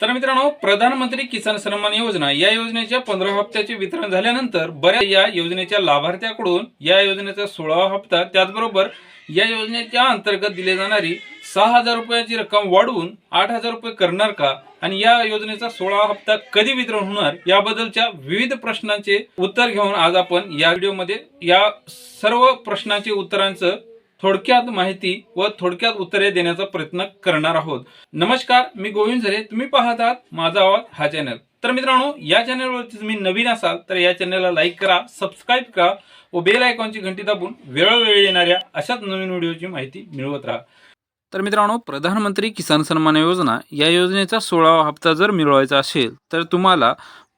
तर मित्रांनो प्रधानमंत्री किसान सन्मान योजना या योजनेच्या पंधरा हप्त्याचे वितरण झाल्यानंतर बऱ्याच या योजनेच्या लाभार्थ्याकडून या योजनेचा सोळावा हप्ता त्याचबरोबर या योजनेच्या अंतर्गत दिली जाणारी सहा हजार रुपयाची रक्कम वाढवून आठ हजार रुपये करणार का? आणि या योजनेचा सोळावा हप्ता कधी वितरण होणार? याबद्दलच्या विविध प्रश्नांचे उत्तर घेऊन आज आपण या व्हिडिओमध्ये या सर्व प्रश्नांचे उत्तरांचं थोडक्यात माहिती व थोडक्यात उत्तरे देण्याचा प्रयत्न करणार आहोत. नमस्कार मी गोविंद झरे. तुम्ही पाहत आहात माझा आवाज हा चॅनल तर मित्रांनो या चॅनलवरती तुम्ही नवीन असाल तर या चॅनलला लाईक करा सबस्क्राईब करा व बेल आयकॉनची घंटी दाबून वेळोवेळी येणाऱ्या अशाच नवीन व्हिडिओची माहिती मिळवत राहा. तर मित्रांनो प्रधानमंत्री किसान सन्मान योजना या योजनेचा सोळावा हप्ता जर मिळवायचा असेल तर तुम्हाला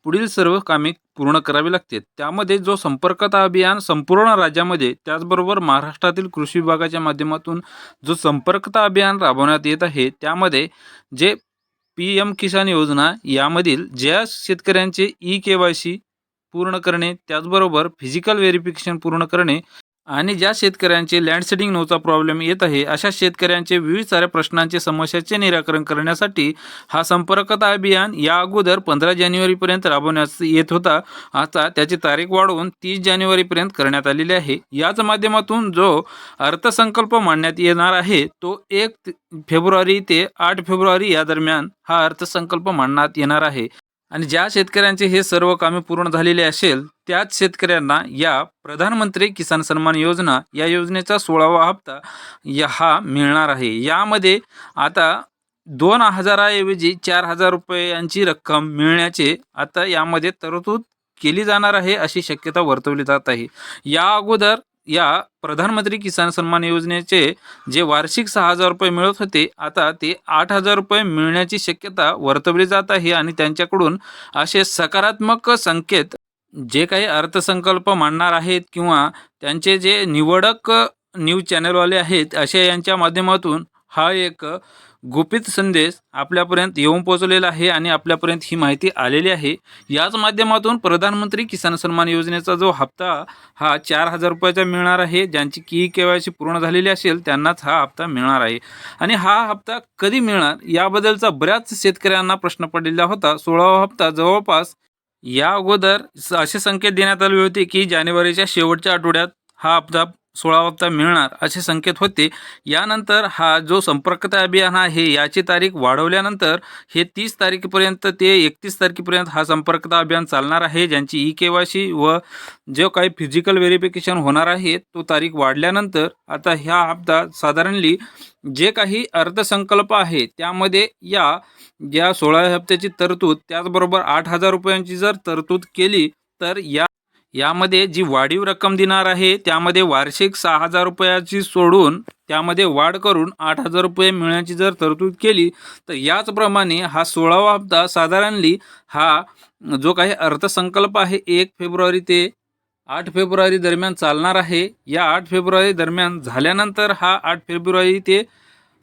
पुढील सर्व कामे पूर्ण करावी लागते. त्यामध्ये जो संपर्कता अभियान संपूर्ण राज्यामध्ये त्याचबरोबर महाराष्ट्रातील कृषी विभागाच्या माध्यमातून जो संपर्कता अभियान राबवण्यात येत आहे त्यामध्ये जे पी एम किसान योजना यामधील ज्या शेतकऱ्यांचे ई के वाय सी पूर्ण करणे त्याचबरोबर फिजिकल व्हेरिफिकेशन पूर्ण करणे आणि ज्या शेतकऱ्यांचे लँडसेडिंग नोचा प्रॉब्लेम येत आहे अशा शेतकऱ्यांचे विविध साऱ्या प्रश्नांचे समस्याचे निराकरण करण्यासाठी हा संपर्कता अभियान या अगोदर पंधरा जानेवारीपर्यंत राबवण्यात येत होता. आता त्याची तारीख वाढवून तीस जानेवारीपर्यंत करण्यात आलेली आहे. याच माध्यमातून जो अर्थसंकल्प मांडण्यात येणार आहे तो एक फेब्रुवारी ते आठ फेब्रुवारी या दरम्यान हा अर्थसंकल्प मांडण्यात येणार आहे. आणि ज्या शेतकऱ्यांचे हे सर्व कामे पूर्ण झालेले असेल त्याच शेतकऱ्यांना या प्रधानमंत्री किसान सन्मान योजना या योजनेचा सोळावा हप्ता या हा मिळणार आहे. यामध्ये आता दोन हजाराऐवजी चार हजार रुपयांची रक्कम मिळण्याचे आता यामध्ये तरतूद केली जाणार आहे अशी शक्यता वर्तवली जात आहे. या अगोदर या प्रधानमंत्री किसान सन्मान योजनेचे जे वार्षिक सहा हजार रुपये मिळत होते आता ते आठ हजार रुपये मिळण्याची शक्यता वर्तवली जात आहे आणि त्यांच्याकडून असे सकारात्मक संकेत जे काही अर्थसंकल्प मांडणार आहेत किंवा त्यांचे जे निवडक न्यूज चॅनलवाले आहेत अशा यांच्या माध्यमातून हा एक गुपित संदेश आपल्यापर्यंत येऊन पोहोचलेला आहे आणि आपल्यापर्यंत ही माहिती आलेली आहे. याच माध्यमातून प्रधानमंत्री किसान सन्मान योजनेचा जो हप्ता हा चार हजार रुपयाचा मिळणार आहे. ज्यांची की के वाय सी पूर्ण झालेली असेल त्यांनाच हा हप्ता मिळणार आहे. आणि हा हप्ता कधी मिळणार? याबद्दलचा बऱ्याच शेतकऱ्यांना प्रश्न पडलेला होता. सोळावा हप्ता जवळपास या अगोदर स- असे संकेत देण्यात आले होते की जानेवारीच्या शेवटच्या आठवड्यात हा हप्ता सोळा हप्ता मिळणार असे संकेत होते. यानंतर हा जो संपर्कता अभियान आहे याची तारीख वाढवल्यानंतर हे तीस तारखेपर्यंत ते एकतीस तारखेपर्यंत हा संपर्कता अभियान चालणार आहे ज्यांची ई के वाय सी व जो काही फिजिकल व्हेरिफिकेशन होणार आहे तो तारीख वाढल्यानंतर आता ह्या हप्ता साधारणली जे काही अर्थसंकल्प आहे त्यामध्ये या या सोळा हप्त्याची तरतूद त्याचबरोबर आठ हजार रुपयांची जर तरतूद केली तर या यामध्ये जी वाढीव रक्कम देणार आहे त्यामध्ये वार्षिक सहा हजार रुपयाची सोडून त्यामध्ये वाढ करून आठ हजार रुपये मिळण्याची जर तरतूद केली तर याचप्रमाणे हा सोळावा हप्ता साधारणली हा जो काही अर्थसंकल्प आहे एक फेब्रुवारी ते आठ फेब्रुवारी दरम्यान चालणार आहे. या आठ फेब्रुवारी दरम्यान झाल्यानंतर हा आठ फेब्रुवारी ते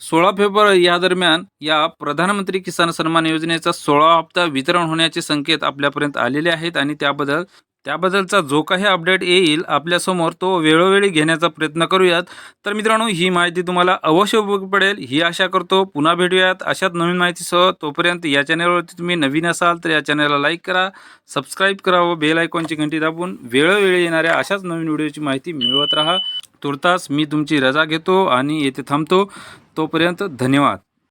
सोळा फेब्रुवारी या दरम्यान या प्रधानमंत्री किसान सन्मान योजनेचा सोळा हप्ता वितरण होण्याचे संकेत आपल्यापर्यंत आलेले आहेत आणि त्याबद्दल त्याबद्दलचा जो काही अपडेट येईल आपल्यासमोर तो वेळोवेळी घेण्याचा प्रयत्न करूयात. तर मित्रांनो ही माहिती तुम्हाला अवश्य उपयोगी पडेल. ही आशा करतो पुन्हा भेटूयात अशाच नवीन माहितीसह. तोपर्यंत या चॅनलवरती तुम्ही नवीन असाल तर या चॅनलला लाईक करा सबस्क्राईब करा व बेल आयकॉनची घंटी दाबून वेळोवेळी येणाऱ्या अशाच नवीन व्हिडिओची माहिती मिळवत राहा. तुर्तास मी तुमची रजा घेतो आणि येथे थांबतो. तोपर्यंत धन्यवाद.